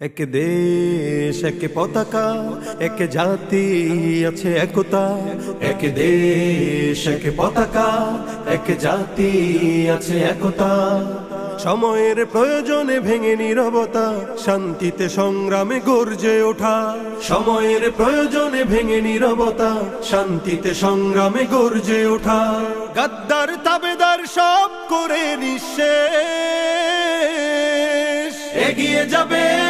এক দেশ, এক পতাকা, এক জাতি আছে একতা। এক দেশ, এক পতাকা, এক জাতি আছে একতা। সময়ের প্রয়োজনে ভেঙে নীরবতা, শান্তিতে সংগ্রামে গর্জে ওঠা। সময়ের প্রয়োজনে ভেঙে নীরবতা, শান্তিতে সংগ্রামে গর্জে ওঠা। গাদ্দার তাবেদার সব করে নিঃশেষ। এগিয়ে যাবে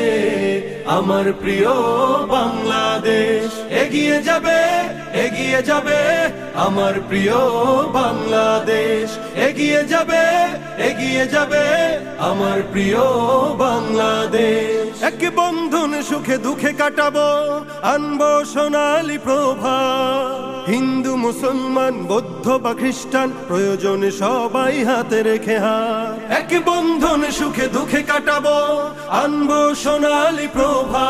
আমার প্রিয় বাংলাদেশ, এগিয়ে যাবে এগিয়ে যাবে। আমার প্রিয় বাংলাদেশ, এগিয়ে যাবে এগিয়ে যাবে। আমার প্রিয় বাংলাদেশ। এক বন্ধন সুখে দুঃখে কাটাবো, আনব সোনালি প্রভা হিন্দু, মুসলমান, বৌদ্ধ বা খ্রিস্টান, প্রয়োজনে সবাই হাতে রেখে হাত। এক বন্ধন সুখে দুঃখে কাটাবো, আনব সোনালি প্রভা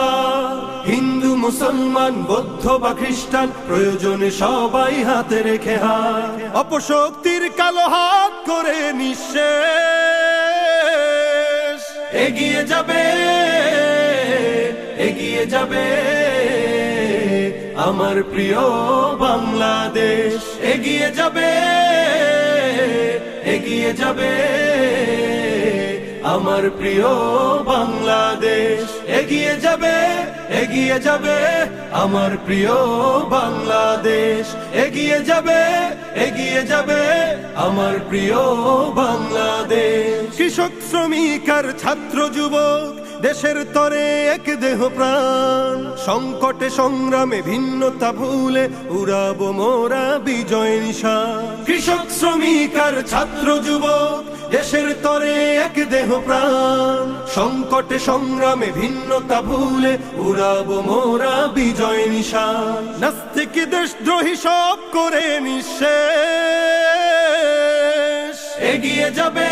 হিন্দু, মুসলমান, বৌদ্ধ বা খ্রিস্টান, প্রয়োজনে সবাই হাতে রেখে হাত। অপশক্তির কালো হাত করে নিঃশেষ। এগিয়ে যাবে এগিয়ে যাবে। আমার প্রিয় বাংলাদেশ, এগিয়ে যাবে এগিয়ে যাবে। আমার প্রিয় বাংলাদেশ, এগিয়ে যাবে এগিয়ে যাবে। আমার প্রিয় বাংলাদেশ, এগিয়ে যাবে এগিয়ে যাবে। আমার প্রিয় বাংলাদেশ। কৃষক, শ্রমিক আর ছাত্র, যুবক দেশের তরে এক দেহ প্রাণ। সংকটে, সংগ্রামে ভিন্নতা ভুলে উড়াবো মোরা বিজয় নিশান। কৃষক, শ্রমিক আর ছাত্র, যুবক, দেশের তরে এক দেহ প্রাণ। সংকটে, সংগ্রামে ভিন্নতা ভুলে উড়াবো মোরা বিজয় নিশান। নাস্তিক দেশদ্রোহী সব করে নিঃশেষ। এগিয়ে যাবে।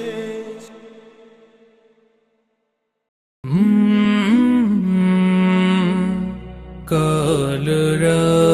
under.